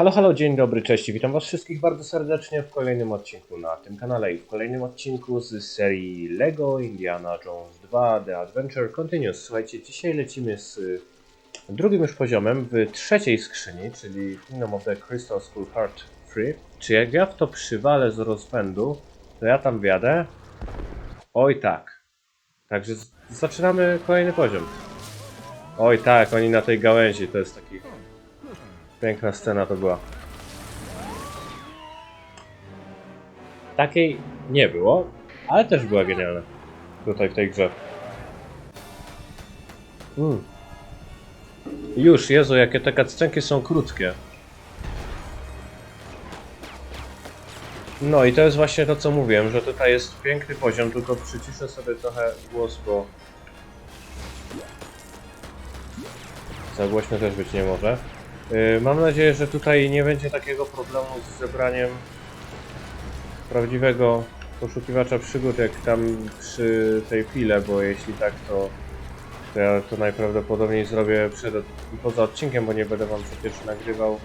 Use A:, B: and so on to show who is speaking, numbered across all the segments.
A: Halo, halo, dzień dobry, cześć. Witam Was wszystkich bardzo serdecznie w kolejnym odcinku na tym kanale i w kolejnym odcinku z serii LEGO Indiana Jones 2 The Adventure Continues. Słuchajcie, dzisiaj lecimy z drugim już poziomem w trzeciej skrzyni, czyli Kingdom of the Crystal Skull Part 3. Czy jak ja w to przywalę z rozpędu, to ja tam wjadę? Oj tak. Także zaczynamy kolejny poziom. Oj tak, oni na tej gałęzi, to jest taki... Piękna scena to była. Takiej nie było, ale też była genialna. Tutaj w tej grze. Mm. Już, Jezu, jakie te cutscenki są krótkie. No i to jest właśnie to, co mówiłem, że tutaj jest piękny poziom, tylko przyciszę sobie trochę głos, bo... Za głośno też być nie może. Yy, Mam nadzieję, że tutaj nie będzie takiego problemu z zebraniem prawdziwego poszukiwacza przygód, jak tam przy tej pile, bo jeśli tak, to, to ja to najprawdopodobniej zrobię przed, poza odcinkiem, bo nie będę wam przecież nagrywał.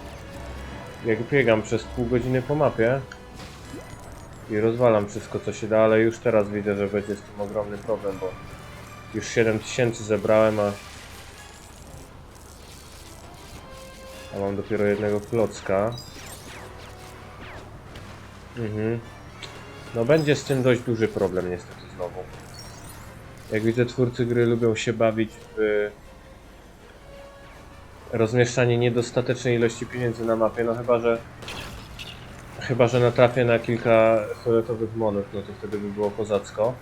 A: Jak biegam przez pół godziny po mapie i rozwalam wszystko co się da, ale już teraz widzę, że będzie z tym ogromny problem, bo już 7000 zebrałem, a A mam dopiero jednego klocka. Mhm. No będzie z tym dość duży problem niestety znowu. Jak widzę twórcy gry lubią się bawić w rozmieszczanie niedostatecznej ilości pieniędzy na mapie, no chyba, że chyba, że natrafię na kilka fioletowych monet, no to wtedy by było kozacko.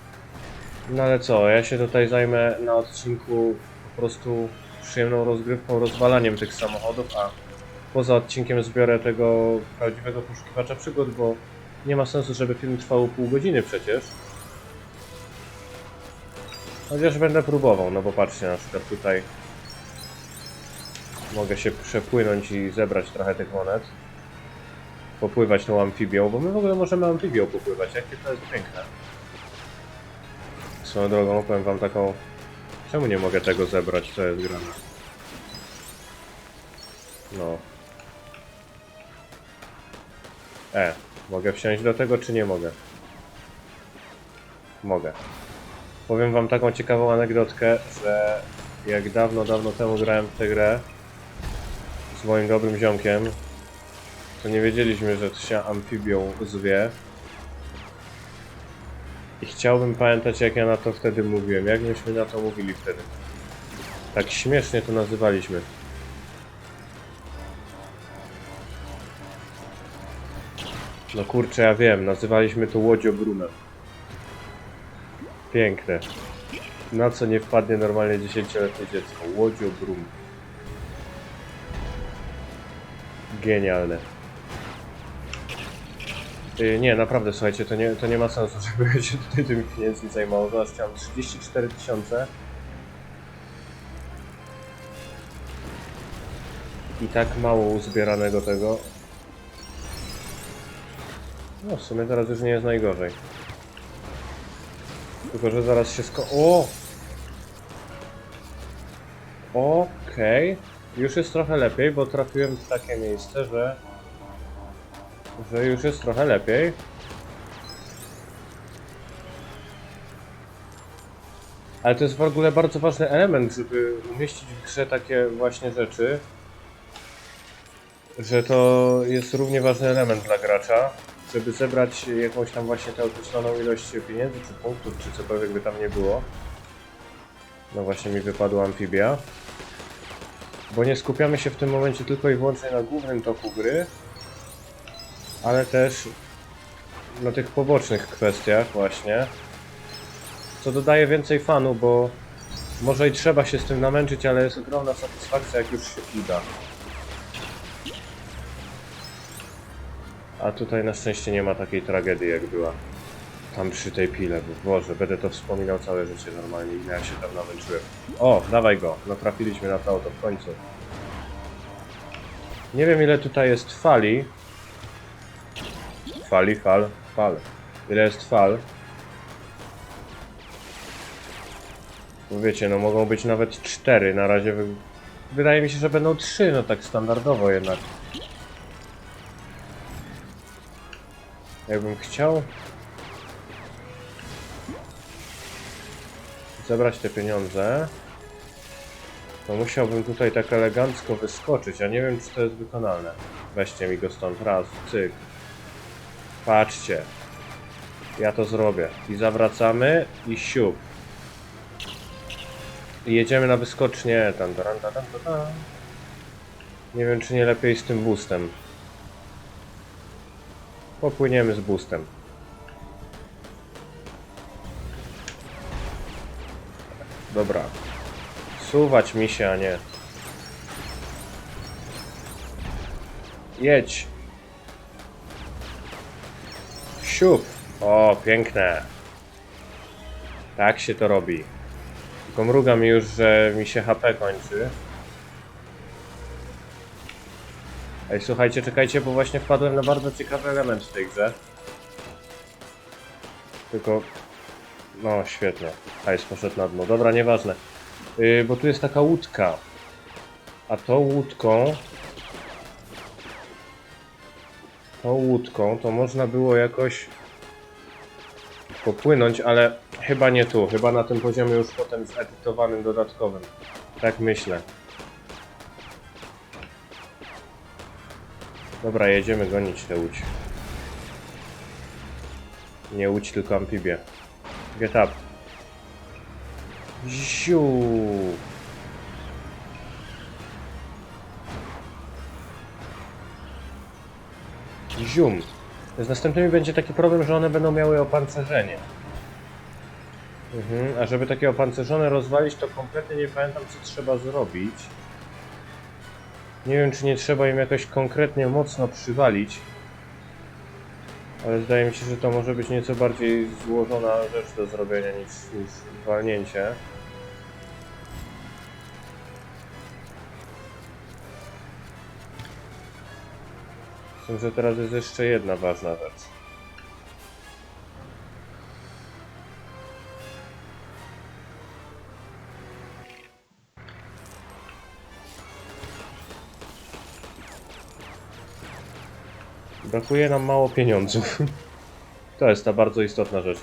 A: No ale co, ja się tutaj zajmę na odcinku po prostu przyjemną rozgrywką, rozwalaniem tych samochodów, a poza odcinkiem zbiorę tego prawdziwego poszukiwacza przygód, bo nie ma sensu, żeby film trwał pół godziny przecież. Chociaż będę próbował, no bo patrzcie, na przykład tutaj mogę się przepłynąć i zebrać trochę tych monet. Popływać tą amfibią, bo my w ogóle możemy amfibią popływać, jakie to jest piękne. Swoją drogą powiem wam taką... Czemu nie mogę tego zebrać, co jest grane? No. E, mogę wsiąść do tego, czy nie mogę? Mogę. Powiem wam taką ciekawą anegdotkę, że jak dawno, dawno temu grałem w tę grę z moim dobrym ziomkiem, to nie wiedzieliśmy, że to się amfibią zwie. I chciałbym pamiętać, jak ja na to wtedy mówiłem. Jak myśmy na to mówili wtedy. Tak śmiesznie to nazywaliśmy. No kurczę, ja wiem, nazywaliśmy to łodziobrunem. Piękne. Na co nie wpadnie normalnie 10-letnie dziecko? Łodziobrum. Genialne. Yy, nie, naprawdę, słuchajcie, to nie, to nie ma sensu, żeby się tutaj tymi pieniędzmi zajmował. Zobaczcie, mam 34 tysiące. I tak mało uzbieranego tego. No, w sumie teraz już nie jest najgorzej. Tylko, że zaraz się sko... O! Okej. Już jest trochę lepiej, bo trafiłem w takie miejsce, że... Że już jest trochę lepiej. Ale to jest w ogóle bardzo ważny element, żeby umieścić w grze takie właśnie rzeczy. Że to jest równie ważny element dla gracza, żeby zebrać jakąś tam właśnie tę określoną ilość pieniędzy, czy punktów, czy cokolwiek by tam nie było. No właśnie mi wypadła amfibia. Bo nie skupiamy się w tym momencie tylko i wyłącznie na głównym toku gry, ale też na tych pobocznych kwestiach właśnie. Co dodaje więcej fanu, bo może i trzeba się z tym namęczyć, ale jest ogromna satysfakcja jak już się uda. A tutaj na szczęście nie ma takiej tragedii jak była tam przy tej pile, bo Boże, będę to wspominał całe życie normalnie, ile ja się tam namęczyłem. O, dawaj go, no trafiliśmy na to auto w końcu. Nie wiem ile tutaj jest fali. Fali, fal, fal. Ile jest fal. Bo wiecie, no mogą być nawet cztery, na razie wy... wydaje mi się, że będą trzy, no tak standardowo jednak. Jakbym chciał zebrać te pieniądze, to musiałbym tutaj tak elegancko wyskoczyć, a nie wiem czy to jest wykonalne. Weźcie mi go stąd raz, cyk. Patrzcie. Ja to zrobię. I zawracamy i siup. I jedziemy na wyskocznie. Tam, tam, tam, tam, tam. Nie wiem czy nie lepiej z tym boostem. Popłyniemy z boostem. Dobra. Suwać mi się, a nie. Jedź. Siup. O, piękne. Tak się to robi. Tylko mi już, że mi się HP kończy. Ej, słuchajcie, czekajcie, bo właśnie wpadłem na bardzo ciekawy element w tej grze. Tylko... No, świetnie. Hajs poszedł na dno. Dobra, nieważne. Yy, bo tu jest taka łódka. A tą łódką... Tą łódką to można było jakoś popłynąć, ale chyba nie tu. Chyba na tym poziomie już potem zedytowanym dodatkowym. Tak myślę. Dobra, jedziemy gonić tę łódź. Nie łódź, tylko amfibię. Get up. Ziu. Zium. Z następnymi będzie taki problem, że one będą miały opancerzenie. Mhm, a żeby takie opancerzone rozwalić, to kompletnie nie pamiętam, co trzeba zrobić. Nie wiem, czy nie trzeba im jakoś konkretnie mocno przywalić. Ale zdaje mi się, że to może być nieco bardziej złożona rzecz do zrobienia niż, niż walnięcie. Tym, że teraz jest jeszcze jedna ważna rzecz. Brakuje nam mało pieniądzów. To jest ta bardzo istotna rzecz.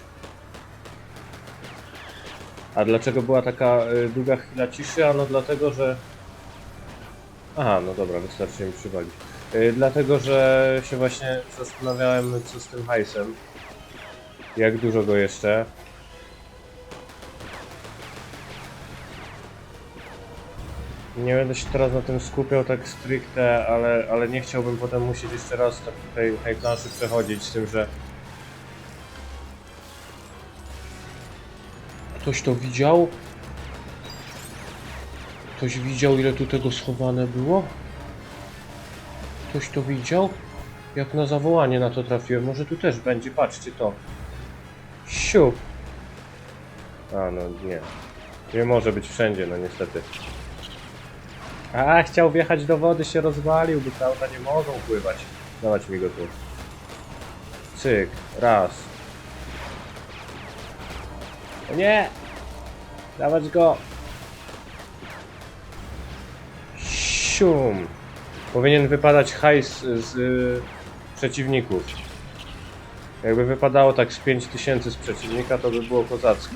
A: A dlaczego była taka y, długa chwila ciszy? Ano dlatego, że... Aha, no dobra, wystarczy mi przywalić. Y, dlatego, że się właśnie zastanawiałem, co z tym hajsem. Jak dużo go jeszcze. Nie będę się teraz na tym skupiał tak stricte, ale, ale nie chciałbym potem musieć jeszcze raz tak tej, tej planszy przechodzić z tym, że... Ktoś to widział? Ktoś widział ile tu tego schowane było? Ktoś to widział? Jak na zawołanie na to trafiłem, może tu też będzie, patrzcie to. Siu! A no nie. Nie może być wszędzie, no niestety. A, chciał wjechać do wody, się rozwalił, bo te auta nie mogą pływać. Dawać mi go tu. Cyk, raz. O nie! Dawać go! Sium! Powinien wypadać hajs z y, przeciwników. Jakby wypadało tak z 5000 z przeciwnika, to by było kozacko.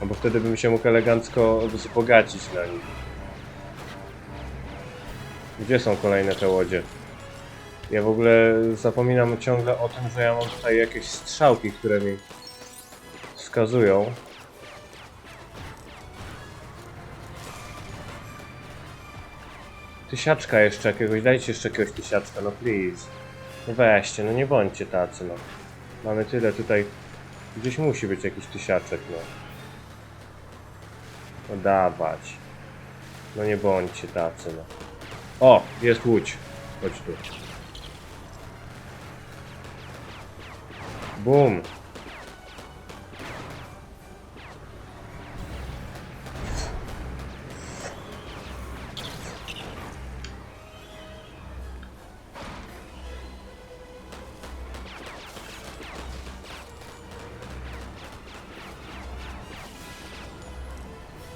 A: No. Bo wtedy bym się mógł elegancko wzbogacić na nich. Gdzie są kolejne te łodzie? Ja w ogóle zapominam ciągle o tym, że ja mam tutaj jakieś strzałki, które mi wskazują. Tysiaczka jeszcze jakiegoś, dajcie jeszcze jakiegoś tysiaczka, no please. No weźcie, no nie bądźcie tacy, no. Mamy tyle tutaj, gdzieś musi być jakiś tysiaczek, no. No dawać. No nie bądźcie tacy, no. O, jest łódź. Chodź tu. Bum.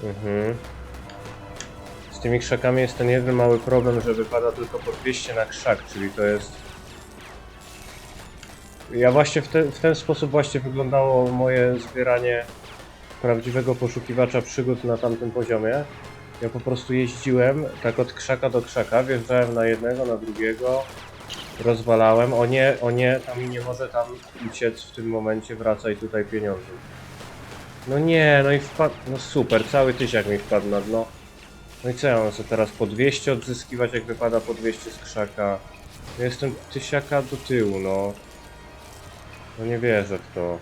A: Mhm. Z tymi krzakami jest ten jeden mały problem, że wypada tylko po 200 na krzak, czyli to jest... Ja właśnie w, te, w ten sposób właśnie wyglądało moje zbieranie prawdziwego poszukiwacza przygód na tamtym poziomie. Ja po prostu jeździłem tak od krzaka do krzaka, wjeżdżałem na jednego, na drugiego, rozwalałem. O nie, o nie, tam nie może tam uciec w tym momencie, wracaj tutaj pieniądze. No nie, no i wpadł, no super, cały tysiak mi wpadł na dno. No i co ja mam sobie teraz po 200 odzyskiwać, jak wypada po 200 z krzaka? Jestem tysiaka do tyłu, no. No nie wierzę w to.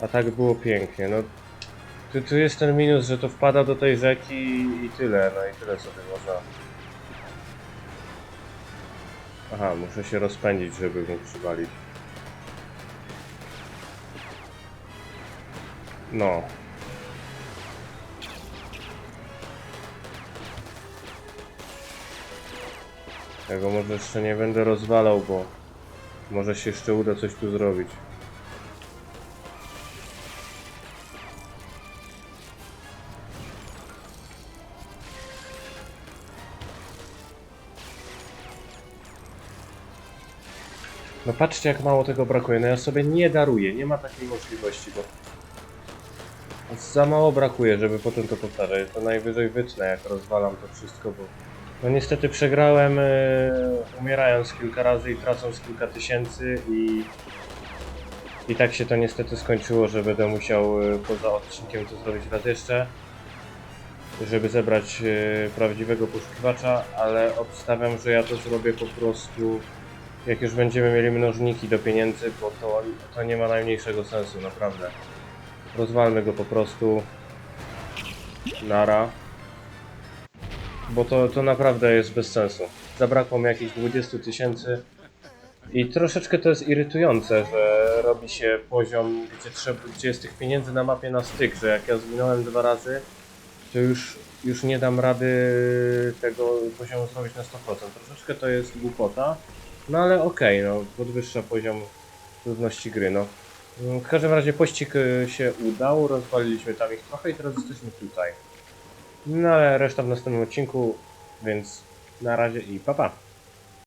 A: A tak było pięknie, no. Tu, tu jest ten minus, że to wpada do tej rzeki i tyle, no i tyle sobie można. Aha, muszę się rozpędzić, żeby mógł przywalić. No. Ja go może jeszcze nie będę rozwalał, bo może się jeszcze uda coś tu zrobić. No patrzcie jak mało tego brakuje, no ja sobie nie daruję, nie ma takiej możliwości, bo za mało brakuje, żeby potem to powtarzać. To najwyżej wytnę jak rozwalam to wszystko, bo no niestety przegrałem e, umierając kilka razy i tracąc kilka tysięcy i i tak się to niestety skończyło, że będę musiał e, poza odcinkiem to zrobić raz jeszcze, żeby zebrać e, prawdziwego poszukiwacza, ale obstawiam, że ja to zrobię po prostu jak już będziemy mieli mnożniki do pieniędzy, bo to, to nie ma najmniejszego sensu, naprawdę. Rozwalmy go po prostu. Nara. Bo to, to naprawdę jest bez sensu. Zabrakło mi jakichś 20 tysięcy. I troszeczkę to jest irytujące, że robi się poziom, gdzie, trzeba, gdzie jest tych pieniędzy na mapie na styk, że jak ja zginąłem dwa razy, to już, już nie dam rady tego poziomu zrobić na 100%. Troszeczkę to jest głupota, no ale okej, no podwyższa poziom trudności gry, no. W każdym razie pościg y, się udał, rozwaliliśmy tam ich trochę i teraz jesteśmy tutaj. No ale reszta w następnym odcinku, więc na razie i pa pa.